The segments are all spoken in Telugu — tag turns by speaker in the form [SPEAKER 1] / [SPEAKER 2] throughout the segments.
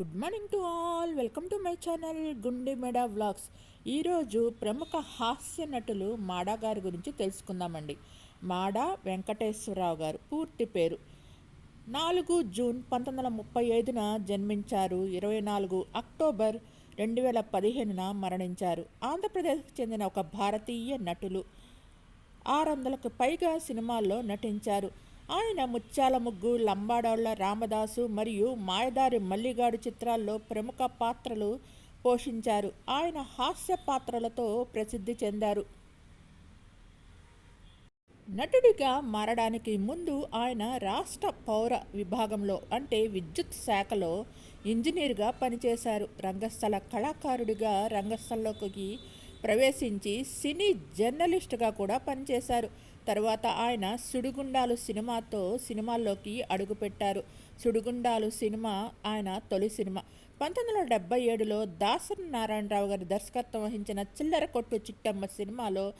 [SPEAKER 1] Good morning to all. Welcome to my channel Gunde Meda vlogs. ఈరోజు ప్రముఖ హాస్య నటులు మాడా గారి గురించి తెలుసుకుందామండి. మాడా వెంకటేశ్వరరావు గారు పూర్తి పేరు. నాలుగు జూన్ పంతొమ్మిది వందల ముప్పై ఐదున జన్మించారు. ఇరవై నాలుగు అక్టోబర్ రెండు వేల పదిహేనున మరణించారు. ఆంధ్రప్రదేశ్కి చెందిన ఒక భారతీయ నటులు. ఆరు వందలకు పైగా సినిమాల్లో నటించారు. ఆయన ముత్యాల ముగ్గు లంబాడోళ్ళ రామదాసు మరియు మాయదారి మల్లిగాడు చిత్రాల్లో ప్రముఖ పాత్రలు పోషించారు. ఆయన హాస్య పాత్రలతో ప్రసిద్ధి చెందారు. నటుడిగా మారడానికి ముందు ఆయన రాష్ట్ర పౌర విభాగంలో అంటే విద్యుత్ శాఖలో ఇంజనీర్గా పనిచేశారు. రంగస్థల కళాకారుడిగా రంగస్థలంలోకి ప్రవేశించి సినీ జర్నలిస్టుగా కూడా పనిచేశారు. తర్వాత ఆయన సుడిగుండాలు సినిమాతో సినిమాల్లోకి అడుగుపెట్టారు. సుడిగుండాలు సినిమా ఆయన తొలి సినిమా. పంతొమ్మిది వందల డెబ్బై ఏడులో దాసరి నారాయణరావు గారి దర్శకత్వం వహించిన చిల్లర కొట్టు చిట్టమ్మ సినిమాలో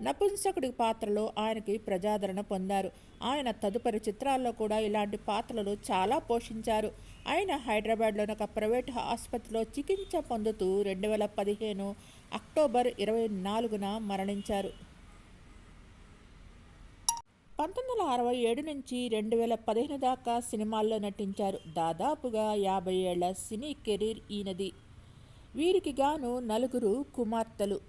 [SPEAKER 1] నపుంసకుడి పాత్రలో ఆయనకి ప్రజాదరణ పొందారు. ఆయన తదుపరి చిత్రాల్లో కూడా ఇలాంటి పాత్రలు చాలా పోషించారు. ఆయన హైదరాబాద్లోని ఒక ప్రైవేట్ ఆసుపత్రిలో చికిత్స పొందుతూ రెండు వేల పదిహేను అక్టోబర్ ఇరవై నాలుగున మరణించారు. పంతొమ్మిది వందల అరవై ఏడు నుంచి రెండు వేల పదిహేను దాకా సినిమాల్లో నటించారు. దాదాపుగా యాభై ఏళ్ళ సినీ కెరీర్ ఈయనది. వీరికి గాను నలుగురు కుమార్తెలు.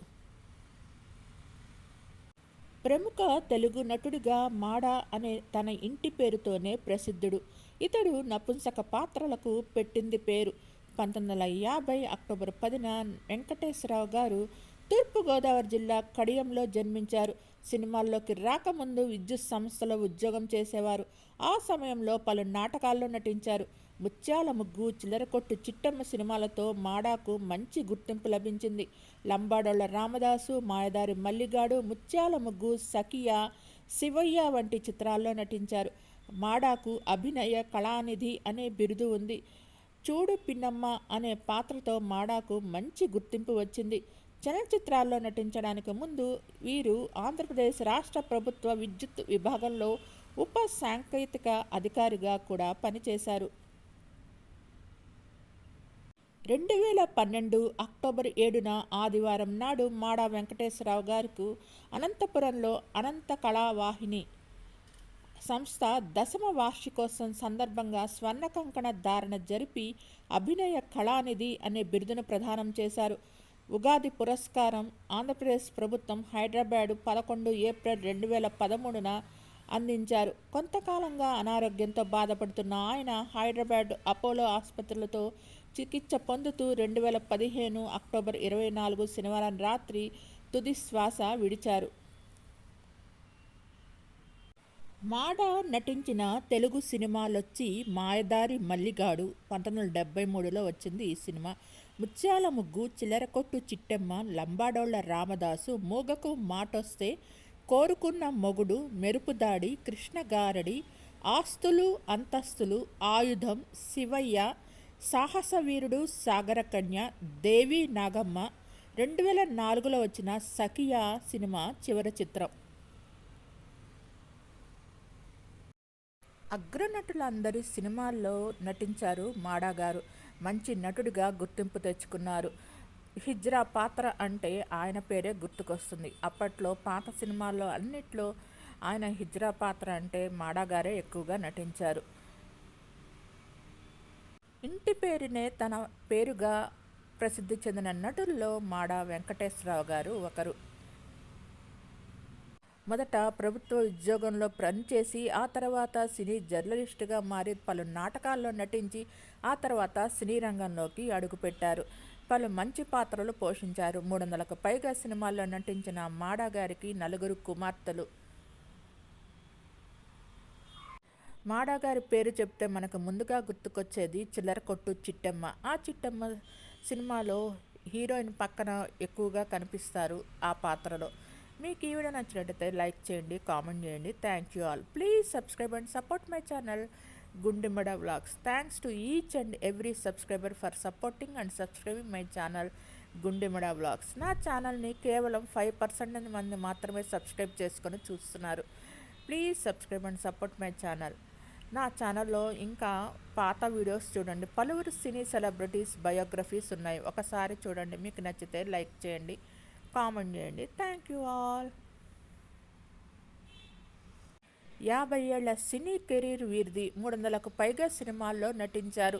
[SPEAKER 1] ప్రముఖ తెలుగు నటుడిగా మాడా అనే తన ఇంటి పేరుతోనే ప్రసిద్ధుడు. ఇతడు నపుంసక పాత్రలకు పెట్టింది పేరు. పంతొమ్మిది వందల యాభై అక్టోబర్ పదిన వెంకటేశ్వరరావు గారు తూర్పుగోదావరి జిల్లా కడియంలో జన్మించారు. సినిమాల్లోకి రాకముందు విద్యుత్ సంస్థలో ఉద్యోగం చేసేవారు. ఆ సమయంలో పలు నాటకాల్లో నటించారు. ముత్యాల ముగ్గు చిల్లరకొట్టు చిట్టమ్మ సినిమాలతో మాడాకు మంచి గుర్తింపు లభించింది. లంబాడోళ్ళ రామదాసు మాయదారి మల్లిగాడు ముత్యాల ముగ్గు సఖియా శివయ్య వంటి చిత్రాల్లో నటించారు. మాడాకు అభినయ కళానిధి అనే బిరుదు ఉంది. చూడు పిన్నమ్మ అనే పాత్రతో మాడాకు మంచి గుర్తింపు వచ్చింది. చలనచిత్రాల్లో నటించడానికి ముందు వీరు ఆంధ్రప్రదేశ్ రాష్ట్ర ప్రభుత్వ విద్యుత్ విభాగంలో ఉప సాంకేతిక అధికారిగా కూడా పనిచేశారు. రెండు వేల పన్నెండు అక్టోబర్ ఏడున ఆదివారం నాడు మాడా వెంకటేశ్వరరావు గారికి అనంతపురంలో అనంత కళావాహిని సంస్థ దశమ వార్షికోత్సవం సందర్భంగా స్వర్ణ కంకణ ధారణ జరిపి అభినయ కళానిధి అనే బిరుదును ప్రదానం చేశారు. ఉగాది పురస్కారం ఆంధ్రప్రదేశ్ ప్రభుత్వం హైదరాబాదు పదకొండు ఏప్రిల్ రెండు వేల పదమూడున అందించారు. కొంతకాలంగా అనారోగ్యంతో బాధపడుతున్న ఆయన హైదరాబాద్ అపోలో ఆసుపత్రులతో చికిత్స పొందుతూ రెండు వేల పదిహేను అక్టోబర్ ఇరవై నాలుగు శనివారం రాత్రి తుది శ్వాస విడిచారు. మాడ నటించిన తెలుగు సినిమాలొచ్చి మాయదారి మల్లిగాడు పంతొమ్మిది వందల డెబ్బై మూడులో వచ్చింది ఈ సినిమా. ముత్యాల ముగ్గు చిల్లరకొట్టు చిట్టెమ్మ లంబాడోళ్ళ రామదాసు మూగకు మాటొస్తే కోరుకున్న మొగుడు మెరుపుదాడి కృష్ణగారడి ఆస్తులు అంతస్తులు ఆయుధం శివయ్య సాహసవీరుడు సాగరకన్య దేవి నాగమ్మ రెండు వేల నాలుగులో వచ్చిన సఖియా సినిమా చివరి చిత్రం. అగ్రనటులందరి సినిమాల్లో నటించారు మాడా గారు మంచి నటుడిగా గుర్తింపు తెచ్చుకున్నారు. హిజ్రా పాత్ర అంటే ఆయన పేరే గుర్తుకొస్తుంది. అప్పట్లో పాత సినిమాల్లో అన్నిట్లో ఆయన హిజ్రా పాత్ర అంటే మాడాగారే ఎక్కువగా నటించారు. ఇంటి పేరునే తన పేరుగా ప్రసిద్ధి చెందిన నటుల్లో మాడా వెంకటేశ్వరరావు గారు ఒకరు. మొదట ప్రభుత్వ ఉద్యోగంలో పనిచేసి ఆ తర్వాత సినీ జర్నలిస్టుగా మారి పలు నాటకాల్లో నటించి ఆ తర్వాత సినీ రంగంలోకి అడుగుపెట్టారు. పలు మంచి పాత్రలు పోషించారు. మూడు వందలకు పైగా సినిమాల్లో నటించిన మాడా గారికి నలుగురు కుమార్తెలు. మాడా గారి పేరు చెప్తే మనకు ముందుగా గుర్తుకొచ్చేది చిల్లర కొట్టు చిట్టమ్మ. ఆ చిట్టమ్మ సినిమాలో హీరోయిన్ పక్కన ఎక్కువగా కనిపిస్తారు ఆ పాత్రలో. మీకు ఈ వీడియో నచ్చినట్టయితే లైక్ చేయండి కామెంట్ చేయండి. Thank you all please subscribe and support my channel Gundemada vlogs thanks to each and every subscriber for supporting and subscribing my channel Gundemada vlogs నా ఛానల్ని కేవలం ఫైవ్ పర్సెంట్ మంది మాత్రమే సబ్స్క్రైబ్ చేసుకొని చూస్తున్నారు. Please subscribe and support my channel నా ఛానల్లో ఇంకా పాత వీడియోస్ చూడండి. పలువురు సినీ సెలబ్రిటీస్ బయోగ్రఫీస్ ఉన్నాయి. ఒకసారి చూడండి. మీకు నచ్చితే లైక్ చేయండి. కామెంట్ చేయండి. థ్యాంక్ యూ ఆల్ యాభై ఏళ్ళ సినీ కెరీర్ వీరిది. మూడు వందలకు పైగా సినిమాల్లో నటించారు.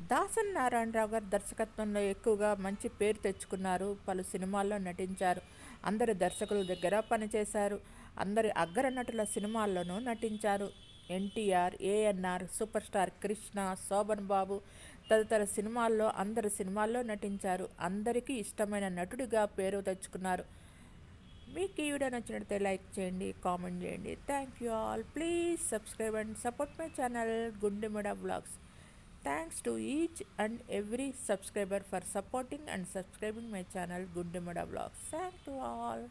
[SPEAKER 1] దాసన్ నారాయణరావు గారు దర్శకత్వంలో ఎక్కువగా మంచి పేరు తెచ్చుకున్నారు. పలు సినిమాల్లో నటించారు. అందరి దర్శకుల దగ్గర పనిచేశారు. అందరి అగ్ర నటుల సినిమాల్లోనూ నటించారు. ఎన్టీఆర్ ఏఎన్ఆర్ సూపర్ స్టార్ కృష్ణ శోభన్ బాబు తదితర సినిమాల్లో అందరి సినిమాల్లో నటించారు. అందరికీ ఇష్టమైన నటుడిగా పేరు తెచ్చుకున్నారు. మీకు ఈ వీడియో నచ్చినట్లయితే లైక్ చేయండి కామెంట్ చేయండి. Thank you all please subscribe and support my channel Gundemida blogs thanks to each and every subscriber for supporting and subscribing my channel Gundemida blogs thank you all